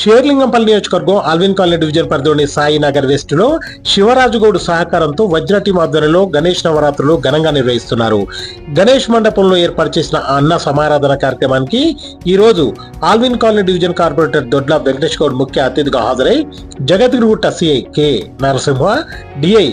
షేర్లింగంపల్లి నియోజకవర్గం Alvin colony division పరిధిలోని సాయినగర్ వెస్ట్లో శివరాజుగౌడ్ సహకారంతో వజ్ర టీం ఆధ్వర్యంలో గణేష్ నవరాత్రులు ఘనంగా నిర్వహిస్తున్నారు. గణేష్ మండపంలో ఏర్పాటు చేసిన అన్న సమారాధన కార్యక్రమానికి ఈ రోజు Allwyn colony division corporator Doddla Venkatesh Goud ముఖ్య అతిథిగా హాజరై Jagadgurugutta CI K Narasimha DI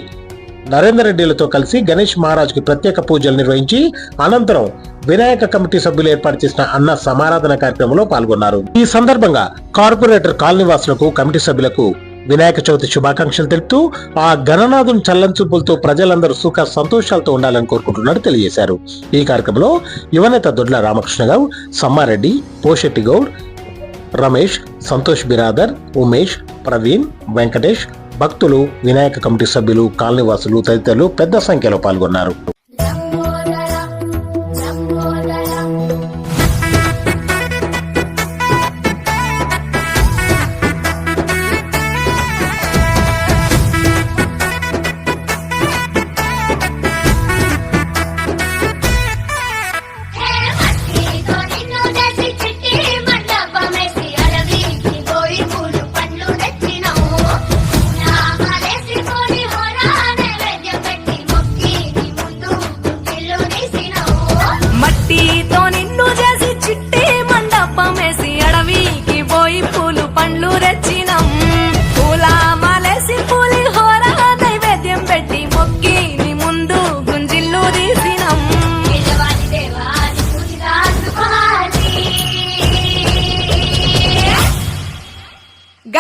Narender రెడ్డిలతో కలిసి గణేష్ మహారాజ్కి ప్రత్యేక పూజలు నిర్వహించి అనంతరం వినాయక కమిటీ సభ్యులు ఏర్పాటు చేసిన అన్న సమారాధన కార్యక్రమంలో పాల్గొన్నారు. ఈ సందర్భంగా కార్పొరేటర్ కాలనీవాసులకు కమిటీ సభ్యులకు వినాయక చవితి శుభాకాంక్షలు తెలుపుతూ ఆ గణనాథుని చల్లంచుపులతో ప్రజలందరూ సుఖ సంతోషాలతో ఉండాలని కోరుకుంటున్నట్టు తెలియజేశారు. ఈ కార్యక్రమంలో యువనేత దొడ్ల రామకృష్ణ గౌడ్ సమ్మారెడ్డి పోషెట్టి గౌడ్ రమేష్ సంతోష్ బిరాదర్ ఉమేష్ ప్రవీణ్ వెంకటేష్ భక్తులు వినాయక కమిటీ సభ్యులు కాలనీవాసులు తదితరులు పెద్ద సంఖ్యలో పాల్గొన్నారు.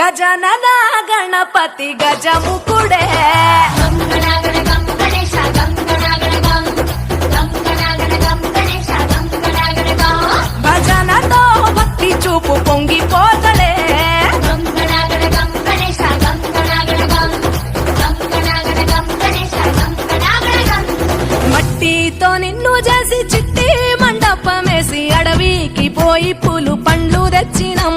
గజనన గణపతి గజముకుడే. భజనతో భక్తి చూపు పొంగిపోతలే. మట్టితో నిన్ను చేసి చిట్టి మండపమేసి అడవికి పోయి పూలు పండ్లు తెచ్చినం.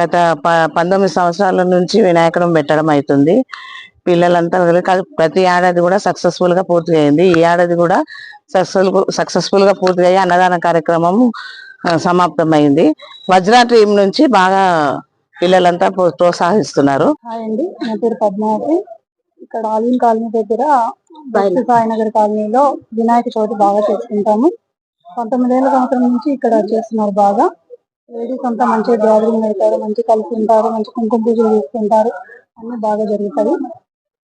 గత ప- పంతొమ్మిది సంవత్సరాల నుంచి వినాయకుడు పెట్టడం అవుతుంది పిల్లలంతా ప్రతి ఏడాది కూడా సక్సెస్ఫుల్గా పూర్తి అయింది ఈ ఏడాది కూడా సక్సెస్ఫుల్ సక్సెస్ఫుల్గా పూర్తి అయ్యి అన్నదాన కార్యక్రమం సమాప్తమైంది. వజ్రా టీం నుంచి బాగా పిల్లలంతా ప్రో- ప్రోత్సహిస్తున్నారు. హాయ్ అండి. నా పేరు పద్మావతి. ఇక్కడ ఆలిన్ కాలనీ దగ్గర సాయినగర్ కాలనీలో వినాయక చవితి బాగా చేసుకుంటాము. పంతొమ్మిదేళ్ళ సంవత్సరం నుంచి ఇక్కడ చేస్తున్నారు బాగా. లేడీస్ అంతా మంచిగా గ్యాదరింగ్ అవుతారు మంచి కలిసి ఉంటారు మంచి కుంకుమ పూజలు చేసుకుంటారు. అన్ని బాగా జరుగుతాయి.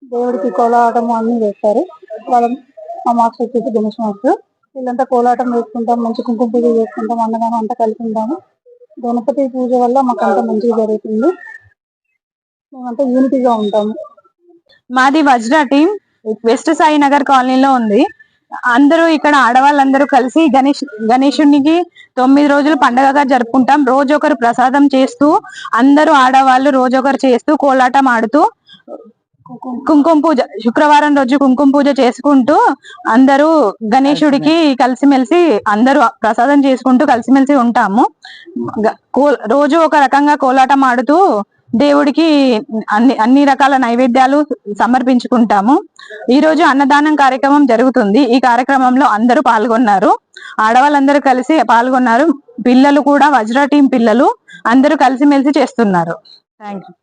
దేవుడికి కోలాటము అన్ని వేస్తారు వాళ్ళ మా మాస్టర్ వచ్చేసి గణేష్ మాస్టర్ వీళ్ళంతా కోలాటం వేసుకుంటాం మంచి కుంకుమ పూజ చేసుకుంటాం అన్నదానం అంతా కలిసి ఉంటాము గణపతి పూజ వల్ల మాకు అంత మంచిగా జరుగుతుంది. మేమంతా యూనిటీగా ఉంటాము. మాది వజ్రా టీం వెస్ట్ సాయి నగర్ కాలనీలో ఉంది. అందరూ ఇక్కడ ఆడవాళ్ళందరూ కలిసి గణేష్ గణేషునికి తొమ్మిది రోజులు పండగగా జరుపుకుంటాం. రోజు ఒకరు ప్రసాదం చేస్తూ అందరూ ఆడవాళ్ళు రోజు ఒకరు చేస్తూ కోలాటం ఆడుతూ కుంకుమ పూజ శుక్రవారం రోజు కుంకుమ పూజ చేసుకుంటూ అందరూ గణేశుడికి కలిసిమెలిసి అందరూ ప్రసాదం చేసుకుంటూ కలిసిమెలిసి ఉంటాము. కో- రోజు ఒక రకంగా కోలాటం ఆడుతూ దేవుడికి అన్ని అన్ని రకాల నైవేద్యాలు సమర్పించుకుంటాము. ఈ రోజు అన్నదానం కార్యక్రమం జరుగుతుంది. ఈ కార్యక్రమంలో అందరూ పాల్గొన్నారు. ఆడవాళ్ళందరూ కలిసి పాల్గొన్నారు. పిల్లలు కూడా వజ్ర టీం పిల్లలు అందరూ కలిసిమెలిసి చేస్తున్నారు. Thank you